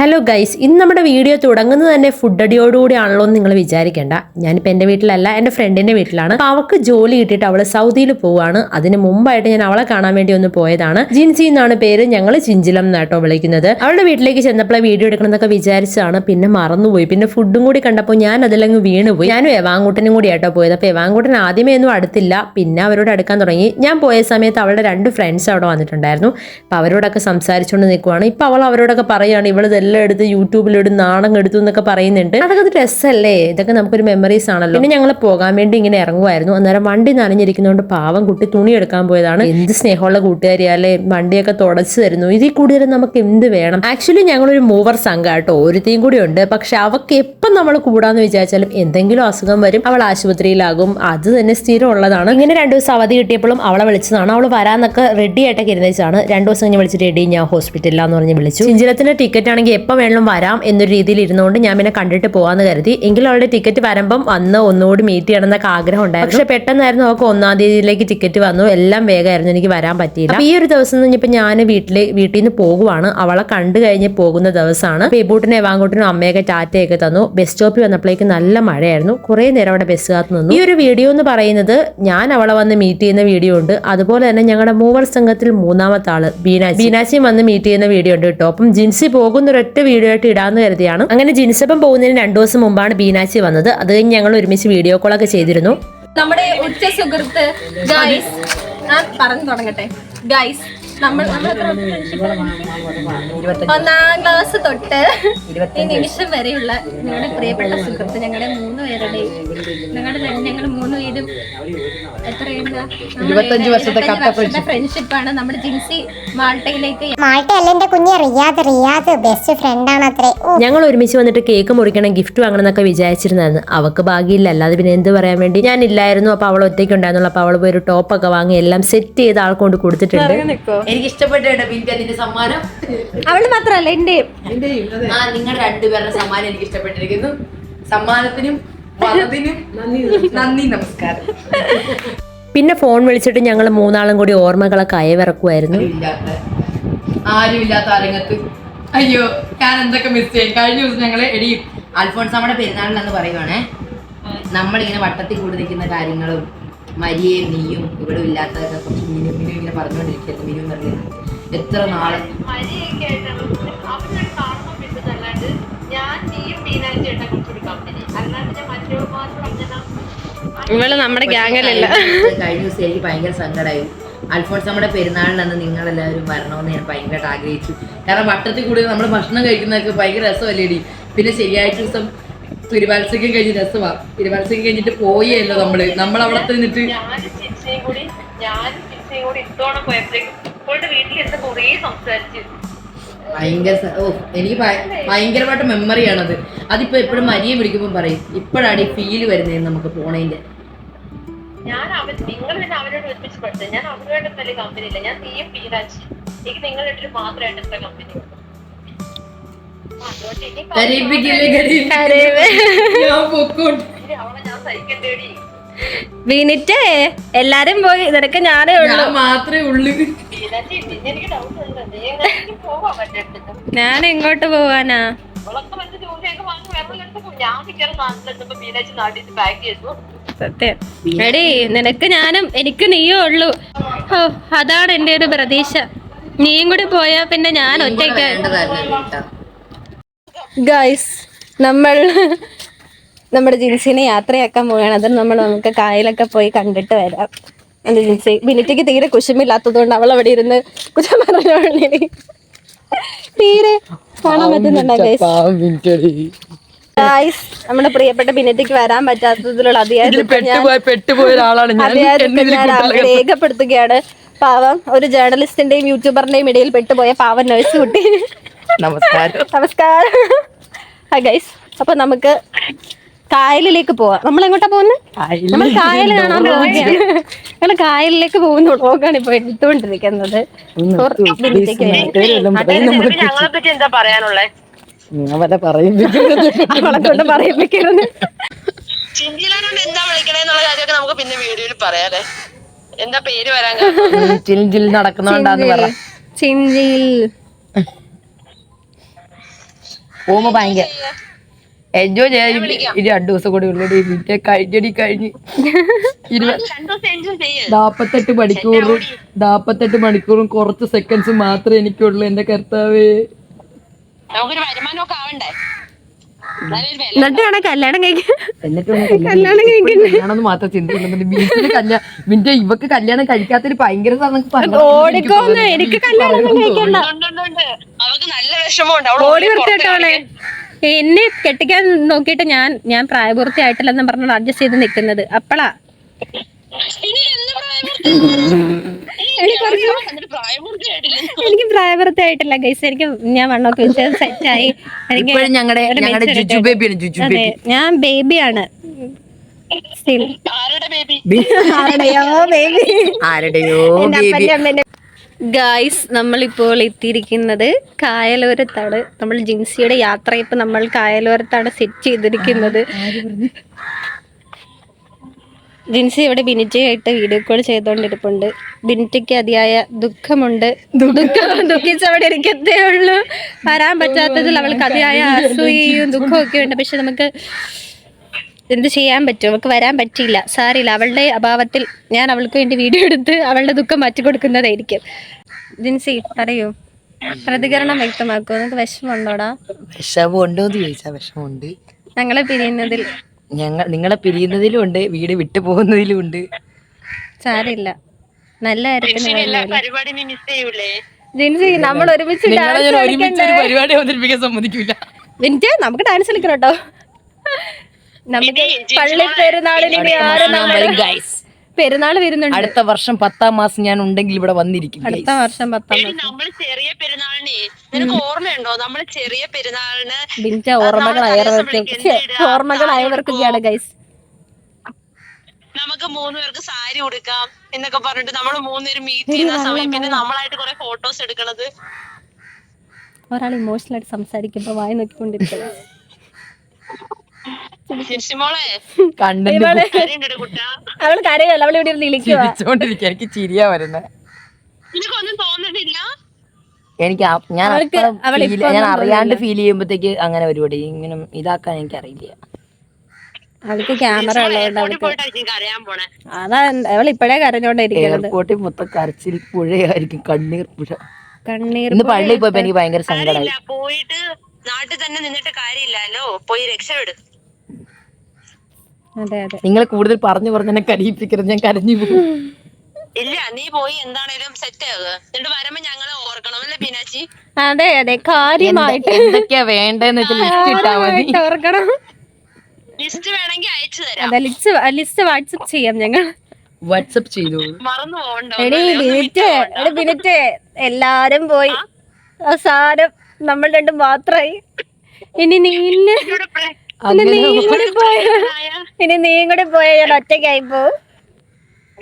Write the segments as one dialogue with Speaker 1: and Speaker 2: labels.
Speaker 1: Hello guys ഇന്ന് നമ്മുടെ video തുടങ്ങുന്നത് തന്നെ ഫുഡ് അടിയോടുകൂടിയാണല്ലോ എന്ന് നിങ്ങൾ വിചാരിക്കേണ്ട. ഞാനിപ്പോൾ എന്റെ വീട്ടിലല്ല എന്റെ ഫ്രണ്ടിന്റെ വീട്ടിലാണ്. അപ്പോൾ അവൾക്ക് ജോലി കിട്ടിയിട്ട് അവൾ സൗദിയിൽ പോവുകയാണ് അതിന് മുമ്പായിട്ട് ഞാൻ അവളെ കാണാൻ വേണ്ടി ഒന്ന് പോയതാണ്. ജിൻസി എന്നാണ് പേര്. ഞങ്ങൾ ചിഞ്ചിലം എന്നാട്ടോ വിളിക്കുന്നത്. അവളുടെ വീട്ടിലേക്ക് ചെന്നപ്പോൾ വീഡിയോ എടുക്കണമെന്നൊക്കെ വിചാരിച്ചതാണ്. പിന്നെ മറന്നുപോയി. പിന്നെ ഫുഡും കൂടി കണ്ടപ്പോൾ ഞാൻ അതിലങ്ങ് വീണുപോയി. ഞാനും എവാങ്കൂട്ടനും കൂടി ആട്ടോ പോയത്. അപ്പോൾ എവാങ്കൂട്ടൻ ആദ്യമേ ഒന്നും അടുത്തില്ല. പിന്നെ അവരോട് അടുക്കാൻ തുടങ്ങി. ഞാൻ പോയ സമയത്ത് അവളുടെ രണ്ട് ഫ്രണ്ട്സ് അവിടെ വന്നിട്ടുണ്ടായിരുന്നു. അപ്പോൾ അവരോടൊക്കെ സംസാരിച്ചുകൊണ്ട് നിൽക്കുവാണ് ഇപ്പോൾ അവൾ അവരോടൊക്കെ പറയുകയാണ് ഇവൾ ഇതെല്ലാം എടുത്ത് യൂട്യൂബിലിടും നാണം എടുത്തു എന്നൊക്കെ പറയുന്നുണ്ട്. അതൊക്കെ രസമല്ലേ ഇതൊക്കെ നമുക്കൊരു മെമ്മറീസ് ആണല്ലോ. പിന്നെ ഞങ്ങൾ പോകാൻ വേണ്ടി ഇങ്ങനെ ഇറങ്ങുമായിരുന്നു അന്നേരം വണ്ടി നനഞ്ഞിരിക്കുന്നതുകൊണ്ട് പാവം കുട്ടി തുണി എടുക്കാൻ പോയതാണ്. എന്ത് സ്നേഹമുള്ള കൂട്ടുകാരിയാലേ വണ്ടിയൊക്കെ തുടച്ചു തരുന്നു. ഇതിൽ കൂടുതൽ നമുക്ക് എന്ത് വേണം? ആക്ച്വലി ഞങ്ങളൊരു മൂവർ സംഘം കേട്ടോ ഒരുത്തേയും കൂടി ഉണ്ട്. പക്ഷെ അവക്ക് എപ്പം നമ്മൾ കൂടാന്ന് വിചാരിച്ചാലും എന്തെങ്കിലും അസുഖം വരും. അവൾ ആശുപത്രിയിലാകും. അത് തന്നെ സ്ഥിരമുള്ളതാണ്. ഇങ്ങനെ രണ്ടു ദിവസം അവധി കിട്ടിയപ്പോഴും അവളെ വിളിച്ചതാണ്. അവൾ വരാന്നൊക്കെ റെഡി ആയിട്ടൊക്കെ ഇരുന്നേച്ചാണ്. രണ്ടു ദിവസം കഴിഞ്ഞ് വിളിച്ചിട്ട് എടി ഞാൻ ഹോസ്പിറ്റലിലാന്ന് പറഞ്ഞ് വിളിച്ചു. ചിഞ്ചിലത്തിന്റെ ടിക്കറ്റ് ആണെങ്കിൽ എപ്പോൾ വേണമെങ്കിലും വരാം എന്നൊരു രീതിയിൽ ഇരുന്നുകൊണ്ട് ഞാൻ പിന്നെ കണ്ടിട്ട് പോകാന്ന് കരുതി. എങ്കിലും അവളുടെ ടിക്കറ്റ് വരുമ്പം അന്ന് ഒന്നുകൂടി മീറ്റ് ചെയ്യണം എന്നൊക്കെ ആഗ്രഹം ഉണ്ടായിരുന്നു. പക്ഷെ പെട്ടെന്നായിരുന്നു അവൾക്ക് ഒന്നാം തീയതിയിലേക്ക് ടിക്കറ്റ് വന്നു. എല്ലാം വേഗമായിരുന്നു. എനിക്ക് വരാൻ പറ്റിയില്ല. ഈ ഒരു ദിവസം കഴിഞ്ഞപ്പോൾ ഞാൻ വീട്ടിൽ വീട്ടിൽ നിന്ന് പോകുവാണ്. അവളെ കണ്ടു കഴിഞ്ഞ് പോകുന്ന ദിവസമാണ് ബേബൂട്ടിനെ വാങ്ങോട്ടിനും അമ്മയൊക്കെ ടാറ്റയൊക്കെ തന്നു. ബസ് സ്റ്റോപ്പിൽ വന്നപ്പോഴേക്ക് നല്ല മഴയായിരുന്നു. കുറേ നേരം അവിടെ ബസ് കാത്ത് നിന്നു. ഈ ഒരു വീഡിയോ എന്ന് പറയുന്നത് ഞാൻ അവളെ വന്ന് മീറ്റ് ചെയ്യുന്ന വീഡിയോ ഉണ്ട്. അതുപോലെ തന്നെ ഞങ്ങളുടെ മൂവർ സംഘത്തിൽ മൂന്നാമത്തെ ആൾ ബീനാച്ചി. ബീനാച്ചിയും വന്ന് മീറ്റ് ചെയ്യുന്ന വീഡിയോ ഉണ്ട് കേട്ടോ. അപ്പം ജിൻസി പോകുന്ന ഒരൊറ്റ വീഡിയോ ആയിട്ട് ഇടാന്ന് കരുതിയാണ്. അങ്ങനെ ജിൻസപ്പം പോകുന്നതിന് രണ്ടു ദിവസം മുമ്പാണ് ബീനാച്ചി വന്നത്. അത് കഴിഞ്ഞ് ഞങ്ങൾ ഒരുമിച്ച് വീഡിയോ കോളൊക്കെ ചെയ്തിരുന്നു.
Speaker 2: നമ്മുടെ ഉച്ച സുഹൃത്ത് ഗൈസ് ഞാൻ പറഞ്ഞു തുടങ്ങട്ടെ. ഗൈസ് നമ്മൾ? ഒന്നാം ക്ലാസ് തൊട്ട് ഈ നിമിഷം വരെയുള്ള ഞങ്ങളുടെ പ്രിയപ്പെട്ട സുഹൃത്ത് ഞങ്ങളുടെ മൂന്ന് പേരുടെയും ഞങ്ങളുടെ തന്നെ ഞങ്ങൾ മൂന്ന് പേരും എത്രയുണ്ട് നമ്മുടെ ജിൻസി മാൾട്ടയിലേക്ക്
Speaker 3: മാൾട്ട എന്റെ കുഞ്ഞ് റിയാദ് റിയാദ് ബെസ്റ്റ് ഫ്രണ്ട് ആണ് അത്രേ.
Speaker 1: ഞങ്ങൾ ഒരുമിച്ച് വന്നിട്ട് കേക്ക് മുറിക്കണം ഗിഫ്റ്റ് വാങ്ങണം എന്നൊക്കെ വിചാരിച്ചിരുന്നായിരുന്നു. അവൾക്ക് ഭാഗ്യമില്ല അല്ലാതെ പിന്നെ എന്ത് പറയാൻ വേണ്ടി? ഞാൻ ഇല്ലായിരുന്നു അപ്പൊ അവൾ ഒറ്റയ്ക്ക് ഉണ്ടായിരുന്നുള്ളൂ അപ്പൊ അവൾ പോയി ഒരു ടോപ്പൊക്കെ വാങ്ങി എല്ലാം സെറ്റ് ചെയ്ത് ആൾക്കൊണ്ട് കൊടുത്തിട്ടുണ്ട്.
Speaker 4: എനിക്ക് ഇഷ്ടപ്പെട്ട ബിന്റ് അതിന്റെ സമ്മാനം.
Speaker 2: അവൾ മാത്രല്ല എന്റെ
Speaker 4: ആ നിങ്ങൾ രണ്ടുപേരുടെ സമ്മാനം എനിക്ക് ഇഷ്ടപ്പെട്ടിരിക്കുന്നു സമ്മാനത്തിനും നന്ദി. നമസ്കാരം.
Speaker 1: പിന്നെ ഫോൺ വിളിച്ചിട്ട് ഞങ്ങൾ മൂന്നാളും കൂടി ഓർമ്മകളൊക്കെ അയവിറക്കുമായിരുന്നു
Speaker 4: ആരുമില്ലാത്ത ആരും ഇല്ലാത്ത അരങ്ങത്ത് അയ്യോ ഞാൻ എന്തൊക്കെ മിസ് ചെയ്യും? കഴിഞ്ഞ ദിവസം ഞങ്ങൾ എടി അൽഫോൺസാമ്മയുടെ നമ്മുടെ പെരുന്നാളിലെന്ന് പറയുവാണേ. നമ്മളിങ്ങനെ വട്ടത്തിൽ കൂടി നിൽക്കുന്ന കാര്യങ്ങളും മരിയയും നീയും ഇവിടെ ഇല്ലാത്തതൊക്കെ കുറച്ച് മിനു മിനു ഇങ്ങനെ പറഞ്ഞുകൊണ്ടിരിക്കുന്നു മിനു പറയുന്നത് എത്ര നാളെ?
Speaker 2: ഇവൾ നമ്മുടെ ഗ്യാങ്ങിലല്ല
Speaker 4: കഴിഞ്ഞ ദിവസം എനിക്ക് ഭയങ്കര സങ്കടമായി അൽഫോൺസ് നമ്മുടെ പെരുന്നാളിനന്ന് നിങ്ങളെല്ലാവരും വരണമെന്ന് ഞാൻ ഭയങ്കരമായിട്ട് ആഗ്രഹിച്ചു. കാരണം വട്ടത്തിൽ കൂടി നമ്മൾ ഭക്ഷണം കഴിക്കുന്നതൊക്കെ ഭയങ്കര രസമല്ലേടി? പിന്നെ ശരിയാഴ്ച ദിവസം തിരുവാത്സയ്ക്കും കഴിഞ്ഞ് രസമാ. തിരുവാത്സയ്ക്ക് കഴിഞ്ഞിട്ട് പോയല്ലോ നമ്മൾ. നമ്മൾ അവിടെ നിന്നിട്ട് ഭയങ്കര ഓ എനിക്ക് ഭയ- ഭയങ്കരമായിട്ട് മെമ്മറിയാണത്. അതിപ്പോ എപ്പോഴും മരിയെ വിളിക്കുമ്പോൾ പറയും ഇപ്പോഴാണ് ഈ ഫീൽ വരുന്നത് നമുക്ക് പോണേന്റെ
Speaker 5: ഞാൻ അവൻ നിങ്ങൾ പിന്നെ അവനോട് ഒരുമിച്ച് പഠിച്ചത്. ഞാൻ അവനുമായിട്ട് വലിയ കമ്പനി ഇല്ല. ഞാൻ നീയും ഫീലാച്ചു എനിക്ക് നിങ്ങളുടെ മാത്രമായിട്ട് കമ്പനി
Speaker 2: വിനിറ്റേ എല്ലാരും പോയി. നിനക്ക് ഞാനേ ഉള്ളൂ.
Speaker 4: മാത്രമേ ഉള്ളൂ.
Speaker 2: ഞാൻ എങ്ങോട്ട് പോവാനാ? സത്യം. എടി നിനക്ക് ഞാനും എനിക്ക് നീയും ഉള്ളൂ. ഓ അതാണ് എന്റെ ഒരു പ്രതീക്ഷ. നീയും കൂടി പോയാ പിന്നെ ഞാൻ ഒറ്റയ്ക്ക് ഗൈസ് നമ്മൾ നമ്മുടെ ജിൻസിനെ യാത്രയാക്കാൻ പോവുകയാണ്. അത് നമ്മൾ നമുക്ക് കായലൊക്കെ പോയി കണ്ടിട്ട് വരാം. എന്റെ ജിൻസി ബിനിറ്റിക്ക് തീരെ കുശുമില്ലാത്തത് കൊണ്ട് അവൾ അവിടെ ഇരുന്ന് കുറ്റം പറഞ്ഞോളി തീരെ കാണാൻ പറ്റുന്നുണ്ടോ ഗൈസ് നമ്മുടെ പ്രിയപ്പെട്ട ബിനിറ്റിക്ക് വരാൻ പറ്റാത്തതിലുള്ള അതിയായിട്ട് രേഖപ്പെടുത്തുകയാണ്. പാവം ഒരു ജേർണലിസ്റ്റിന്റെയും യൂട്യൂബറിന്റെയും ഇടയിൽ പെട്ടുപോയ പാവം നഴ്സ് കുട്ടി.
Speaker 4: നമസ്കാരം.
Speaker 2: നമസ്കാരം. ഹായ് ഗൈസ് അപ്പൊ നമുക്ക് കായലിലേക്ക് പോവാം. നമ്മൾ എങ്ങോട്ടാ പോകുന്നത് നമ്മൾ കായൽ കാണാൻ പോവുകയാണ്. ഞങ്ങൾ കായലിലേക്ക് പോകുന്ന വ്ളോഗാണ് ഇപ്പൊ എടുത്തുകൊണ്ടിരിക്കുന്നത്.
Speaker 5: എന്താ പറയാനുള്ളത്
Speaker 4: അവരെ
Speaker 2: പറയിപ്പിക്കരുത്.
Speaker 5: എന്താ വിളിക്കണേന്നുള്ള കാര്യമൊക്കെ നമുക്ക് പിന്നെ വീഡിയോയിൽ എന്താ പേര് വരാൻ
Speaker 4: ചിഞ്ചിൽ ചിൽ നടക്കുന്നോണ്ടാന്ന് പറ.
Speaker 2: ചിഞ്ചിൽ.
Speaker 4: പോകുമ്പോ ഭയങ്കര എൻജോയ് ചെയ്യാൻ ഇനി രണ്ടു ദിവസം കൂടി ഉള്ളു. ഇതിന്റെ കഴിഞ്ഞടി കഴിഞ്ഞ്. നാപ്പത്തെട്ട് മണിക്കൂറും നാപ്പത്തെട്ട് മണിക്കൂറും കുറച്ച് സെക്കൻഡ്സ് മാത്രമേ എനിക്കുള്ളൂ എന്റെ കർത്താവേ.
Speaker 5: നമുക്കൊരു വരുമാനമൊക്കെ ആവണ്ടേ?
Speaker 2: എന്നിട്ട് വേണം കല്യാണം
Speaker 4: മാത്രം ഇവക്ക് കല്യാണം കഴിക്കാത്തൊരു ഭയങ്കര
Speaker 2: ഓടിക്കോന്ന് എനിക്ക് കല്യാണം കഴിക്കണ്ട. ഓടി എന്നെ കെട്ടിക്കാൻ നോക്കിയിട്ട് ഞാൻ ഞാൻ പ്രായപൂർത്തിയായിട്ടില്ലെന്ന് പറഞ്ഞു അഡ്ജസ്റ്റ് ചെയ്ത് നിൽക്കുന്നത് അപ്പളാ
Speaker 5: ഇനി എന്ന് പ്രായപൂർത്തി? ഇനി എന്നിട്ട്
Speaker 2: എനിക്ക് പ്രായപൂർത്തിയായിട്ടില്ല ഗൈസ് എനിക്ക് ഞാൻ വണ്ണൊക്കെ വെച്ച് സെറ്റായി എനിക്ക്
Speaker 4: ഇപ്പോഴും ഞങ്ങളുടെ
Speaker 2: ഒരു
Speaker 4: ഞങ്ങളുടെ ജുജു ബേബിയാണ് ജുജു
Speaker 2: അതെ
Speaker 4: ബേബി
Speaker 2: ഞാൻ ബേബിയാണ് Still.
Speaker 5: ആരുടെ ബേബി
Speaker 2: ആരുടെയോ baby.
Speaker 4: ആരുടെയോ
Speaker 2: എന്റെ
Speaker 4: ബേബി
Speaker 2: അപ്പന്റെ അമ്മേന്റെ ഗായ്സ് നമ്മളിപ്പോൾ എത്തിയിരിക്കുന്നത് കായലോരത്താണ്. നമ്മൾ ജിൻസിയുടെ യാത്ര ഇപ്പൊ നമ്മൾ കായലോരത്താണ് സെറ്റ് ചെയ്തിരിക്കുന്നത്. ജിൻസി ഇവിടെ ബിനിറ്റയായിട്ട് വീഡിയോ കോൾ ചെയ്തുകൊണ്ടിരിപ്പുണ്ട് ബിനിറ്റയ്ക്ക് അതിയായ ദുഃഖമുണ്ട്. ദുഃഖം. ദുഃഖിച്ച് അവിടെ ഇരിക്കത്തേ ഉള്ളൂ. വരാൻ പറ്റാത്തതിൽ അവൾക്ക് അതിയായ അസൂയയും ദുഃഖവും ഒക്കെ ഉണ്ട്. പക്ഷെ നമുക്ക് എന്ത് ചെയ്യാൻ പറ്റും? അവൾക്ക് വരാൻ പറ്റിയില്ല. സാറില്ല അവളുടെ അഭാവത്തിൽ ഞാൻ അവൾക്ക് വേണ്ടി വീഡിയോ എടുത്ത് അവളുടെ ദുഃഖം മാറ്റി കൊടുക്കുന്നതായിരിക്കും. ജിൻസി പറയൂ. പ്രതികരണം വ്യക്തമാക്കൂ. നിങ്ങൾക്ക് വിഷമമുണ്ടോടാ?
Speaker 4: വിഷമം ഉണ്ടോ എന്ന് ചോദിച്ചാൽ വിഷമമുണ്ട്.
Speaker 2: ഞങ്ങളെ പിരിയുന്നതിൽ
Speaker 4: ഞങ്ങൾ നിങ്ങളെ പിരിയുന്നതിലും ഉണ്ട് വീട് വിട്ടു പോകുന്നതിലും ഉണ്ട്.
Speaker 2: സാരില്ല നല്ല
Speaker 5: പരിപാടി മിസ് ചെയ്യൂലേ?
Speaker 2: ജിൻസി നമ്മൾ ഒരുമിച്ച്
Speaker 4: നിങ്ങളെ
Speaker 2: ഡാൻസ്
Speaker 4: ഒരുമിച്ച് ഒരു പരിപാടി അവതരിപ്പിക്കാൻ സമ്മതിക്കില്ല
Speaker 2: മിനിറ്റ് നമുക്ക് ഡാൻസ് കളിക്കണം കേട്ടോ നമുക്ക് പള്ളി പെരുന്നാളിന് പെരുന്നാൾ വരുന്നുണ്ട്.
Speaker 4: അടുത്ത വർഷം പത്താം മാസം ഞാൻ ഉണ്ടെങ്കിൽ ഇവിടെ വന്നിരിക്കും.
Speaker 2: അടുത്ത വർഷം പത്താം മാസം.
Speaker 5: നിനക്ക് ഓർമ്മയുണ്ടോ? നമ്മൾ ചെറിയ പെരുന്നാളിന്
Speaker 2: ബിന്റ ഓർമ്മകൾ ഛെ, ഓർമ്മകളായവർക്കൊക്കെയാണ് ഗൈസ്
Speaker 5: നമുക്ക് മൂന്ന് പേർക്ക് സാരി ഉടുക്കാം എന്നൊക്കെ പറഞ്ഞിട്ട് നമ്മൾ മൂന്നുപേരും മീറ്റ് ചെയ്യുന്ന സമയം. പിന്നെ നമ്മളായിട്ട് കുറെ ഫോട്ടോസ് എടുക്കണത്.
Speaker 2: ഒരാൾ ഇമോഷണൽ ആയിട്ട് സംസാരിക്കുമ്പോ വായി
Speaker 5: നോക്കിക്കൊണ്ടിരിക്കുന്നത്
Speaker 2: അവൾ കരയല്ല അവൾ ഇവിടെ ഇരുന്ന് ഇളിക്കുക
Speaker 4: ചിരിച്ചോണ്ടിരിക്കുക എനിക്ക് ചിരിയാ
Speaker 5: തോന്നിട്ടില്ല
Speaker 4: എനിക്ക് ഞാൻ ഞാൻ അറിയാണ്ട് ഫീൽ ചെയ്യുമ്പോഴത്തേക്ക് അങ്ങനെ പരിപാടി ഇങ്ങനെ ഇതാക്കാൻ എനിക്ക് അറിയില്ല
Speaker 2: അവൾക്ക് ക്യാമറ ഉള്ളതുകൊണ്ട് അതാ അവൾ ഇപ്പഴേ കരഞ്ഞോണ്ടിരിക്കുന്നത്.
Speaker 4: എയർപോർട്ടിൽ മൊത്തം കരച്ചിൽ പുഴയായിരിക്കും കണ്ണീർ പുഴ.
Speaker 2: കണ്ണീർ
Speaker 4: ഇന്ന് പള്ളി പോയപ്പോ എനിക്ക് ഭയങ്കര സങ്കടമായി
Speaker 5: പോയിട്ട് നാട്ടിൽ തന്നെ നിന്നിട്ട് കാര്യമില്ലല്ലോ. പോയി രക്ഷപ്പെടും.
Speaker 2: അതെ അതെ.
Speaker 4: നിങ്ങൾ കൂടുതൽ പറഞ്ഞു പറഞ്ഞു എന്നെ കരയിപ്പിക്കരുത് ഞാൻ കരഞ്ഞു പോകും.
Speaker 5: ഇല്ല നീ പോയി എന്താണേലും സെറ്റ് ആകുക. എന്നിട്ട് വരുമ്പോ ഞങ്ങളെ ഓർക്കണം അല്ലേ ബീനാച്ചി?
Speaker 2: അതെ അതെ കാര്യമായിട്ട്.
Speaker 4: എന്തൊക്കെയാ വേണ്ടെന്ന് വെച്ചാൽ ലിസ്റ്റ് ഇട്ടാ മതി.
Speaker 2: കാര്യമായിട്ട് ഓർക്കണം.
Speaker 5: ലിസ്റ്റ് വേണമെങ്കിൽ അയച്ചു തരാം.
Speaker 2: അതെ ലിസ്റ്റ് ലിസ്റ്റ് വാട്സപ്പ് ചെയ്യാം ഞങ്ങൾ.
Speaker 4: വാട്സപ്പ് ചെയ്തു.
Speaker 5: മറന്നു പോകണ്ട.
Speaker 2: എടി മിനിറ്റ് എടി മിനിറ്റ് എല്ലാരും പോയി. അവസാനം നമ്മൾ രണ്ടും മാത്രമായി ഇനി നീ ഇനി നീയും കൂടി പോയ. ഇനി നീ കൂടി പോയ ഞാൻ ഒറ്റയ്ക്കായി പോവും.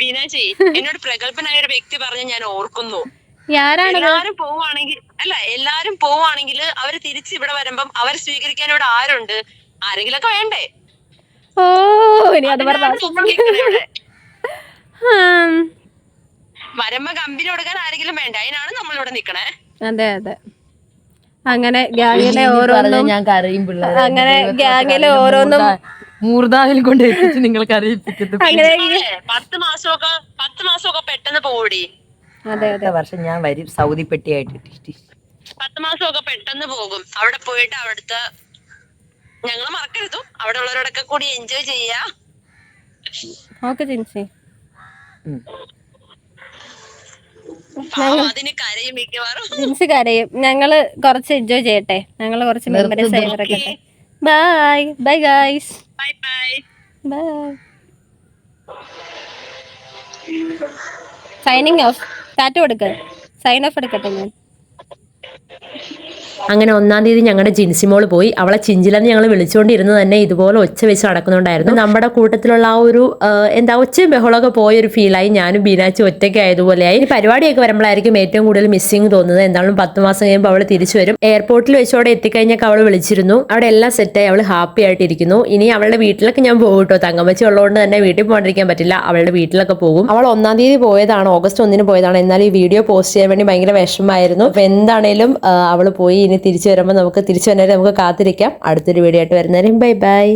Speaker 5: ബീനാച്ചി എന്നോട് പ്രഗത്ഭനായ ഒരു വ്യക്തി പറഞ്ഞ് ഞാൻ ഓർക്കുന്നു. എല്ലാരും പോവാണെങ്കിൽ അല്ല എല്ലാരും പോവാണെങ്കിൽ അവർ തിരിച്ച് ഇവിടെ വരുമ്പം അവരെ സ്വീകരിക്കാൻ ഇവിടെ ആരുണ്ട്? ആരെങ്കിലൊക്കെ വേണ്ടേ?
Speaker 2: ഓ ഇനി അത്.
Speaker 5: വരുമ്പോ കമ്പനി കൊടുക്കാൻ ആരെങ്കിലും വേണ്ട? അതിനാണ് നമ്മളിവിടെ നിക്കണേ.
Speaker 2: അതെ അതെ. അങ്ങനെ ഗ്യാങ്ങിലെ ഓരോന്നും
Speaker 4: ഞാൻ കരയും പിള്ളേരെ.
Speaker 2: അങ്ങനെ ഗ്യാങ്ങിലെ ഓരോന്നും
Speaker 4: മൂർദാവിൽ കൊണ്ട് എത്തിച്ച് നിങ്ങൾക്ക് കരയിപ്പിക്കുന്നത്
Speaker 2: അങ്ങനെ
Speaker 5: അതെ, പത്ത് മാസമൊക്കെ പത്ത് മാസമൊക്കെ പെട്ടെന്ന് പോകൂടി
Speaker 2: അതെ അതെ.
Speaker 4: വർഷം ഞാൻ വരും സൗദി പെട്ടിയായിട്ട്.
Speaker 5: പത്ത് മാസമൊക്കെ പെട്ടെന്ന് പോകും. അവിടെ പോയിട്ട് അവിടുത്തെ ഞങ്ങൾ മറക്കരുത്. അവിടെ ഉള്ളവരോടൊക്കെ കൂടി എൻജോയ് ചെയ്യാ.
Speaker 2: ഓക്കെ ജിൻസി. ജിൻസി കരയും. ഞങ്ങൾ കുറച്ച് എൻജോയ് ചെയ്യട്ടെ. ഞങ്ങൾ കുറച്ച് മെമ്മറീസ് ആയി ഇറക്കട്ടെ bye bye guys
Speaker 5: bye bye
Speaker 2: bye signing off tata കൊടുക്ക സൈൻ ഓഫ് എടുക്കട്ടെ ഞാൻ.
Speaker 1: അങ്ങനെ ഒന്നാം തീയതി ഞങ്ങളുടെ ജിൻസിമോൾ പോയി. അവളെ ചിഞ്ചിലെന്ന് ഞങ്ങൾ വിളിച്ചുകൊണ്ടിരുന്നത് തന്നെ ഇതുപോലെ ഒച്ച വെച്ച് നടക്കുന്നുണ്ടായിരുന്നു. നമ്മുടെ കൂട്ടത്തിലുള്ള ആ ഒരു എന്താ ഒച്ചയും ബഹളമൊക്കെ പോയൊരു ഫീലായി. ഞാനും ബീനാച്ചും ഒറ്റയ്ക്ക് ആയതുപോലെയായി. ഈ പരിപാടിയൊക്കെ വരുമ്പോഴായിരിക്കും ഏറ്റവും കൂടുതൽ മിസ്സിങ് തോന്നുന്നത്. എന്തായാലും പത്ത് മാസം കഴിയുമ്പോൾ അവൾ തിരിച്ചു വരും. എയർപോർട്ടിൽ വെച്ച് അവിടെ എത്തിക്കഴിഞ്ഞൊക്കെ അവൾ വിളിച്ചിരുന്നു. അവിടെ എല്ലാം സെറ്റായി അവൾ ഹാപ്പി ആയിട്ടിരിക്കുന്നു. ഇനി അവളുടെ വീട്ടിലൊക്കെ ഞാൻ പോകും കേട്ടോ തങ്കമ്മച്ചി ഉള്ളതുകൊണ്ട് തന്നെ വീട്ടിൽ പോകാണ്ടിരിക്കാൻ പറ്റില്ല. അവളുടെ വീട്ടിലൊക്കെ പോകും. അവൾ ഒന്നാം തീയതി പോയതാണ്. ഓഗസ്റ്റ് ഒന്നിന് പോയതാണ്. എന്നാൽ ഈ വീഡിയോ പോസ്റ്റ് ചെയ്യാൻ വേണ്ടി ഭയങ്കര വിഷമമായിരുന്നു. അപ്പൊ എന്താണേലും അവൾ പോയി ഇനി തിരിച്ചു വരുമ്പോൾ നമുക്ക് തിരിച്ചു വരുന്നവരെ നമുക്ക് കാത്തിരിക്കാം. അടുത്തൊരു വീഡിയോ ആയിട്ട് വരുന്നവരെയും ബൈ ബൈ